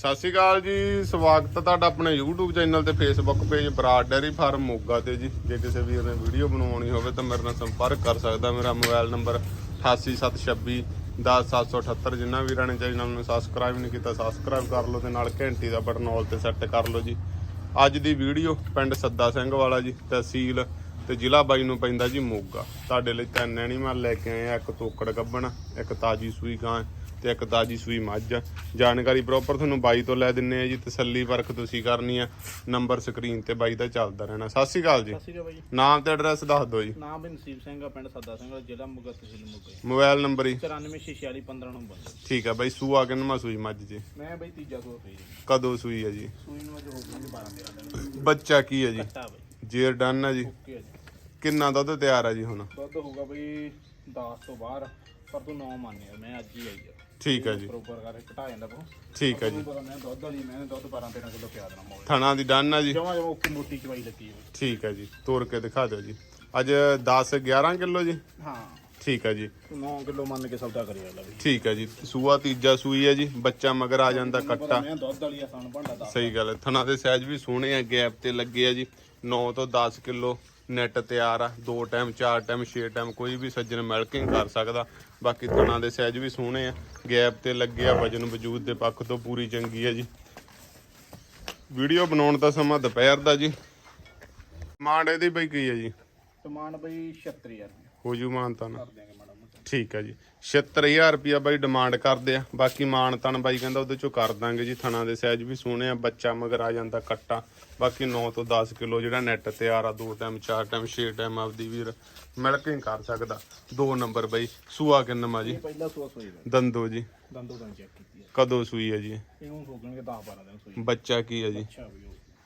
ਸਤਿ ਸ਼੍ਰੀ ਅਕਾਲ ਜੀ, ਸਵਾਗਤ ਹੈ ਤੁਹਾਡਾ ਆਪਣੇ YouTube ਚੈਨਲ ਤੇ Facebook page Brar dairy farm Moga ਤੇ ਜੀ। ਜੇ ਕਿਸੇ ਵੀਰ ਨੇ ਵੀਡੀਓ ਬਣਾਉਣੀ ਹੋਵੇ ਤਾਂ ਮੇਰੇ ਨਾਲ ਸੰਪਰਕ ਕਰ ਸਕਦਾ, ਮੇਰਾ ਮੋਬਾਈਲ ਨੰਬਰ 88726 10778 ਜਿਨ੍ਹਾਂ ਵੀਰਾਂ ਨੇ ਚੈਨਲ ਨੂੰ ਸਬਸਕ੍ਰਾਈਬ ਨਹੀਂ ਕੀਤਾ ਸਬਸਕ੍ਰਾਈਬ ਕਰ ਲਓ ਤੇ ਨਾਲ ਘੰਟੀ ਦਾ ਬਟਨ ਆਲ ਤੇ ਸੈੱਟ ਕਰ ਲਓ ਜੀ। ਅੱਜ ਦੀ ਵੀਡੀਓ ਪਿੰਡ ਸੱਦਾ ਸਿੰਘ ਵਾਲਾ ਜੀ, ਤਹਿਸੀਲ ਤੇ ਜ਼ਿਲ੍ਹਾ ਬਾਈ ਨੂੰ ਪੈਂਦਾ ਜੀ ਮੋਗਾ। ਤੁਹਾਡੇ ਲਈ ਤਿੰਨ ਐਨੀਮਲ ਲੈ ਕੇ ਆਏ ਆ, ਇੱਕ ਤੋਕੜ ਗੱਬਣ, ਇੱਕ ਤਾਜੀ ਸੂਈ ਗਾਂ ਤੇ ਇੱਕ ਤਾਜੀ ਸੂਈ ਮੱਝ ਆ। ਜਾਣਕਾਰੀ ਪ੍ਰੋਪਰ ਤੁਹਾਨੂੰ ਬਾਈ ਤੋਂ ਲੈ ਦਿੰਨੇ ਆ ਜੀ ਤਸੱਲੀ ਪਰਖ ਤੁਸੀਂ ਕਰਨੀ ਆ। ਨੰਬਰ ਸਕਰੀਨ ਤੇ ਬਾਈ ਦਾ ਚੱਲਦਾ ਰਹਿਣਾ। ਸਤਿ ਸ਼੍ਰੀ ਅਕਾਲ ਜੀ। ਸਤਿ ਸ਼੍ਰੀ ਅਕਾਲ ਬਾਈ। ਨਾਮ ਤੇ ਐਡਰੈਸ ਦੱਸ ਦਿਓ ਜੀ। ਨਾਮ ਵੀ ਨਸੀਬ ਸਿੰਘ ਆ ਪਿੰਡ ਸੱਦਾ ਸਿੰਘ ਜ਼ਿਲ੍ਹਾ ਮੁਗਾ ਤਹਿਸੀਲ ਮੁਗਾ ਮੋਬਾਈਲ ਨੰਬਰ ਹੀ 944615 ਨੰਬਰ। ਠੀਕ ਆ ਬਾਈ ਸੂਆ ਕਿੰਨਵਾਂ ਸੂਈ ਮੱਝ ਜੀ? ਮੈਂ ਬਾਈ ਤੀਜਾ ਸੂਆ ਪਈ ਜੀ। ਕਦੋਂ ਸੂਈ ਹੈ ਜੀ? ਸੂਈ ਨੂੰ ਅੱਜ ਹੋ ਗਈ 12 13 ਦਿਨ। ਬੱਚਾ ਕੀ ਹੈ ਜੀ? ਕੱਟਾ ਬਾਈ। ਜੇਰ ਡਨ ਆ ਜੀ। ਓਕੇ ਆ ਜੀ। ਕਿੰਨਾ ਦੁੱਧ ਤਿਆਰ ਆ ਜੀ ਹੁਣ? ਦੁੱਧ ਹੋਊਗਾ ਬਾਈ 10 ਤੋਂ ਬਾਹਰ ਪਰ ਤੂੰ 9 ਮੰਨਿਆ ਮੈਂ ਅੱਜ ਹੀ ਆਈ ਆ। ਠੀਕ ਆ ਜੀ। ਪ੍ਰੋਪਰ ਕਰਕੇ ਘਟਾ ਜਾਂਦਾ ਕੋ ਠੀਕ ਆ ਜੀ। ਪਤਾ ਮੈਂ ਦੁੱਧ ਵਾਲੀ ਮੈਂ ਦੁੱਧ 12 13 ਕਿਲੋ ਪਿਆ ਦੇਣਾ ਮੋੜ ਥਣਾ ਦੀ ਡਨ ਆ ਜੀ। ਜਮਾ ਜਮਾ ਉੱਕੀ ਮੋਟੀ ਚਵਾਈ ਲੱਗੀ ਹੈ ਬਾਈ। ਠੀਕ ਆ ਜੀ ਤੋੜ ਕੇ ਦਿਖਾ ਦਿਓ ਜੀ। ਅੱਜ 10 11 ਕਿਲੋ ਜੀ? ਹਾਂ। ਠੀਕ ਆ ਜੀ। ਤੂੰ 9 ਕਿਲੋ ਮੰਨ ਕੇ ਸੌਦਾ ਕਰੀ ਵਾਲਾ ਵੀ ਠੀਕ ਆ ਜੀ ਸੂਆ ਤੀਜਾ ਸੂਈ ਹੈ ਜੀ ਬੱਚਾ ਮਗਰ ਆ ਜਾਂਦਾ ਕੱਟਾ। ਮੈਂ ਦੁੱਧ ਵਾਲੀ ਆਸਾਨ ਭਾਂਡਾ ਦਾ ਸਹੀ ਗੱਲ ਹੈ ਥਣਾ ਦੇ ਸਾਈਜ਼ ਵੀ ਸੋਹਣੇ ਆ ਗੈਪ ਤੇ ਲੱਗੇ ਆ ਜੀ। 9 ਤੋਂ 10 ਕਿਲੋ ਨੈਟ ਤਿਆਰ ਆ ਦੋ ਟਾਈਮ ਚਾਰ ਟਾਈਮ ਛੇ ਟਾਈਮ ਕੋਈ ਵੀ ਸੱਜਣ ਮਿਲਕਿੰਗ ਕਰ ਸਕਦਾ। ਬਾਕੀ ਥਣਾ ਦੇ ਸਾਈਜ਼ ਵੀ ਸੋਹਣੇ ਆ। ਗੈਪ ਤੇ ਲੱਗੇ ਆ ਵਜਨ ਵਜੂਦ ਦੇ ਪੱਖ ਤੋਂ ਪੂਰੀ ਚੰਗੀ ਆ ਜੀ। ਵੀਡੀਓ ਬਣਾਉਣ ਦਾ ਸਮਾਂ ਦੁਪਹਿਰ ਦਾ ਜੀ। ਮਾਂਡ ਇਹਦੀ ਬਈ ਕੀ ਹੈ ਜੀ? ਟਮਾਨ ਬਾਈ 76000 ਰੁਪਏ। ਹੋ ਜੂ ਮਾਨਤਾ ਨਾ। ਕਰ ਦਿਆਂਗੇ ਮਾੜਾ ਮੋਟਾ ਠੀਕ ਹੈ ਜੀ। 76000 ਰੁਪਿਆ ਬਾਈ ਡਿਮਾਂਡ ਕਰਦੇ ਆ। ਬਾਕੀ ਮਾਨ ਤਨ ਬਾਈ ਕਹਿੰਦਾ ਉਹਦੇ ਚੋਂ ਕਰ ਦਾਂਗੇ ਜੀ। ਥਣਾ ਦੇ ਸਾਈਜ਼ ਵੀ ਸੋਹਣੇ ਆ ਬੱਚਾ ਮਗਰ ਆ ਜਾਂਦਾ ਕੱਟਾ। ਬਾਕੀ 9 ਤੋਂ 10 ਕਿਲੋ ਜਿਹੜਾ ਨੈਟ ਤਿਆਰ ਆ ਦੋ ਟਾਈਮ ਚਾਰ ਟਾਈਮ ਛੇ ਟਾਈਮ ਆਪਦੀ ਵੀਰ ਮਿਲਕਿੰਗ ਕਰ ਸਕਦਾ। ਦੋ ਨੰਬਰ ਬਾਈ ਸੂਆ ਕਿੰਨਮਾ ਜੀ? ਪਹਿਲਾ ਸੂਆ ਸੂਈ ਦਾ। ਦੰਦੋ ਜੀ। ਦੰਦੋਂ ਦਾ ਚੈੱਕ ਕੀਤੀ ਕਦੋਂ ਸੂਈ ਹੈ ਜੀ? ਇਹਨੂੰ ਸੋਕਣਗੇ 10 12 ਦਿਨ ਸੂਈ। ਬੱਚਾ ਕੀ ਹੈ ਜੀ? ਅੱਛਾ ਵੀ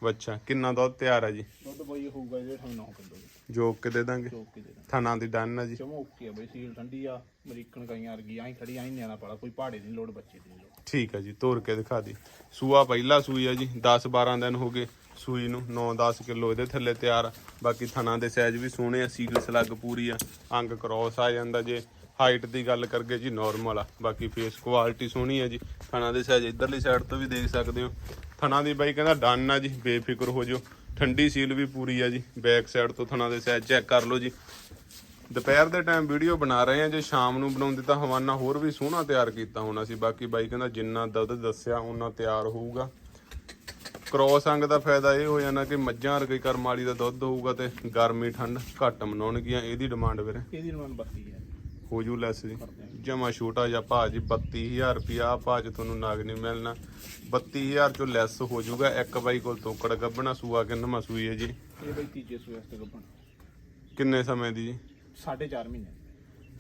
ਬੱਚਾ ਕਿੰਨਾ ਦੁੱਧ ਤਿਆਰ ਹੈ ਜੀ? ਦੁੱਧ ਬਈ ਹੋਊਗਾ ਜਿਹੜੇ ਤੁਹਾਨੂੰ 9 ਕਿਲੋ ਜੋਕ ਕੇ ਦੇ ਦਾਂਗੇ। ਚੋਕ ਕੇ ਦੇ ਦਾਂ ਥਣਾ ਦੀ ਡਨ ਹੈ ਜੀ। ਚਮੋ ਓਕੇ ਆ ਬਈ ਸੀਲ ਠੰਡੀ ਆ ਅਮਰੀਕਨ ਗਾਈਆਂ ਵਰਗੀ ਆਈ ਖੜੀ ਆਈ ਨਿਆਣਾ ਪਾਲਾ ਕੋਈ ਪਹਾੜੇ ਦੀ ਨੀ ਲੋੜ ਬੱਚੇ ਦੀ ਨੀ ਲੋੜ। ਠੀਕ ਹੈ ਜੀ ਤੋੜ ਕੇ ਦਿਖਾ ਦੀ। ਸੂਆ ਪਹਿਲਾ ਸੂਈ ਹੈ ਜੀ 10 12 ਦਿਨ ਹੋ ਗਏ ਸੂਈ ਨੂੰ 9 10 ਕਿਲੋ ਇਹਦੇ ਥੱਲੇ ਤਿਆਰ ਆ। ਬਾਕੀ ਥਣਾ ਦੇ ਸਾਈਜ਼ ਵੀ ਸੋਹਣੇ ਆ ਸੀਲ ਸਲੱਗ ਪੂਰੀ ਆ ਅੰਗ ਕ੍ਰੋਸ ਆ ਜਾਂਦਾ ਜੇ। ਹਾਈਟ ਦੀ ਗੱਲ ਕਰਗੇ ਜੀ ਨਾਰਮਲ ਆ। ਬਾਕੀ ਫੇਸ ਕੁਆਲਿਟੀ ਸੋਹਣੀ ਆ ਜੀ। ਥਣਾ ਦੇ ਸਾਈਜ਼ ਇਧਰਲੀ ਸਾਈਡ ਤੋਂ ਵੀ ਦੇਖ ਸਕਦੇ ਹੋ। ਥਣਾ ਦੀ ਬਾਈ ਕਹਿੰਦਾ ਡਨ ਆ ਜੀ, ਬੇਫਿਕਰ ਹੋ ਜਾਓ। ਠੰਡੀ ਸੀਲ ਵੀ ਪੂਰੀ ਆ ਜੀ ਬੈਕ ਸਾਈਡ ਤੋਂ ਥਣਾ ਦੇ ਸਾਈਜ਼ ਚੈੱਕ ਕਰ ਲਓ ਜੀ। ਦੁਪਹਿਰ ਦੇ ਟਾਈਮ ਵੀਡੀਓ ਬਣਾ ਰਹੇ ਆ, ਜੇ ਸ਼ਾਮ ਨੂੰ ਬਣਾਉਂਦੇ ਤਾਂ ਹਵਾਨਾ ਹੋਰ ਵੀ ਸੋਹਣਾ ਤਿਆਰ ਕੀਤਾ ਹੋਣਾ ਸੀ। ਬਾਕੀ ਬਾਈ ਕਹਿੰਦਾ ਜਿੰਨਾ ਦੁੱਧ ਦੱਸਿਆ ਉਹਨਾਂ ਤਿਆਰ ਹੋਊਗਾ। ਕ੍ਰੋਸ ਅੰਗ ਦਾ ਫਾਇਦਾ ਇਹ ਹੋ ਜਾਣਾ ਕਿ ਮੱਝਾਂ ਵਰਗੀ ਕਰਮ ਵਾਲੀ ਦਾ ਦੁੱਧ ਹੋਊਗਾ ਤੇ ਗਰਮੀ ਠੰਡ ਘੱਟ ਮਨਾਉਣਗੀਆਂ, ਇਹਦੀ ਡਿਮਾਂਡ ਵੀਰੇ। ਇਹਦੀ ਨੂੰ 32 ਹੈ ਹੋ ਜੂ ਲੈਸ ਜੀ। ਜਮਾ ਛੋਟਾ ਜਿਹਾ ਭਾਅ ਜੀ 32000 ਰੁਪਿਆ ਚ ਤੁਹਾਨੂੰ ਨਾਗ ਨਹੀਂ ਮਿਲਣਾ। 32000 ਚੋਂ ਲੈਸ ਹੋ ਜੂਗਾ ਇੱਕ ਬਾਈ ਕੋਲ ਤੋਕੜ ਗੱਬਣਾ ਸੂਆ ਕਿੰਨਵਾਂ ਸੂਈ ਹੈ ਜੀ। ਇਹ ਬਈ ਤੀਜੇ ਸੂਏ ਤੇ ਗੱਭਣ। ਕਿੰਨੇ ਸਮੇਂ ਦੀ ਜੀ? 4.5 ਮਹੀਨੇ।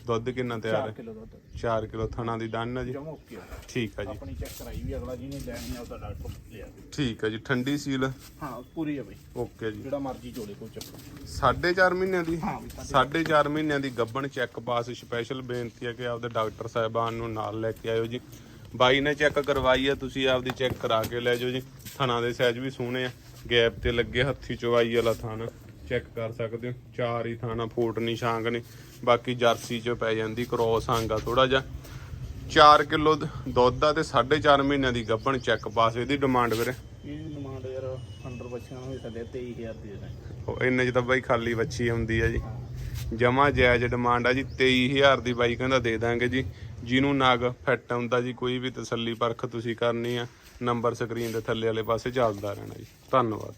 ਦੁੱਧ ਕਿੰਨਾ ਤਿਆਰ 4 ਹੈ? ਕਿਲੋ ਦੁੱਧ। 4 ਕਿਲੋ ਥਣਾ ਦੀ ਡਨ ਹੈ ਜੀ? ਜਮਾ ਓਕੇ ਆ। ਠੀਕ ਹੈ ਜੀ। ਆਪਣੀ ਚੈੱਕ ਕਰਾਈ ਵੀ ਅਗਲਾ ਜਿਹਨੇ ਲੈਣੀ ਆ ਉਹਦਾ ਡਾਕਟਰ ਲਿਆ। ਠੀਕ ਹੈ ਜੀ ਠੰਡੀ ਸੀਲ ਹਾਂ? ਪੂਰੀ ਹੈ ਬਈ। ਓਕੇ ਜੀ। ਜਿਹੜਾ ਮਰਜ਼ੀ ਚੋਲੇ ਕੋਈ ਚੱਕਰ ਨੀ। ਸਾਢੇ ਚਾਰ ਮਹੀਨਿਆਂ ਦੀ? ਹਾਂ ਵੀ ਸਾਢੇ- ਸਾਢੇ ਚਾਰ ਮਹੀਨਿਆਂ ਦੀ ਗੱਬਣ ਚੈੱਕ ਪਾਸ ਸਪੈਸ਼ਲ ਬੇਨਤੀ ਹੈ ਕਿ ਆਪਦੇ ਡਾਕਟਰ ਸਾਹਿਬਾਨ ਨੂੰ ਨਾਲ ਲੈ ਕੇ ਆਇਓ ਜੀ। ਬਾਈ ਨੇ ਚੈੱਕ ਕਰਵਾਈ ਹੈ ਤੁਸੀਂ ਆਪਦੀ ਚੈੱਕ ਕਰਾ ਕੇ ਲੈ ਜਾਓ ਜੀ। ਥਣਾ ਦੇ ਸਾਈਜ਼ ਵੀ ਸੋਹਣੇ ਆ। ਗੈਪ ਤੇ ਲੱਗੇ ਹੱਥੀ ਚਵਾਈ ਵਾਲਾ ਥਾਣਾ। ਚੈੱਕ ਕਰ ਸਕਦੇ ਹੋ। ਚਾਰ ਹੀ ਥਾਣਾ ਫੋਟ ਨਿਸ਼ਾਂਗ ਨੇ ਬਾਕੀ ਜਰਸੀ ਚ ਪੈ ਜਾਂਦੀ ਕ੍ਰੋਸ ਆਂਗਾ ਥੋੜਾ ਜਿਹਾ। 4 ਕਿਲੋ ਦੁੱਧ ਆ ਤੇ 4.5 ਮਹੀਨਿਆਂ ਦੀ ਗੱਬਣ ਚੈੱਕ ਪਾਸ ਇਹਦੀ ਡਿਮਾਂਡ ਵੀਰੇ। ਇਹ ਡਿਮਾਂਡ ਯਾਰ ਅੰਡਰ ਬੱਚਿਆਂ ਨੂੰ ਵੀ ਥੱਲੇ 23000 ਦੇ ਦੇ ਉਹ ਇੰਨੇ ਚ ਤਾਂ ਬਾਈ ਖਾਲੀ ਵੱਛੀ ਹੁੰਦੀ ਆ ਜੀ। ਜਮਾ ਜਾਇਜ਼ ਡਿਮਾਂਡ ਆ ਜੀ 23000 ਦੀ ਬਾਈ ਕਹਿੰਦਾ ਦੇ ਦਾਂਗੇ ਜੀ। ਜਿਹਨੂੰ ਨਾਗ ਫਿੱਟ ਆਉਂਦਾ ਜੀ ਕੋਈ ਵੀ ਤਸੱਲੀ ਪਰਖ ਤੁਸੀਂ ਕਰਨੀ ਆ ਨੰਬਰ ਸਕਰੀਨ ਦੇ ਥੱਲੇ ਵਾਲੇ ਪਾਸੇ ਚੱਲਦਾ ਰਹਿਣਾ ਜੀ। ਧੰਨਵਾਦ।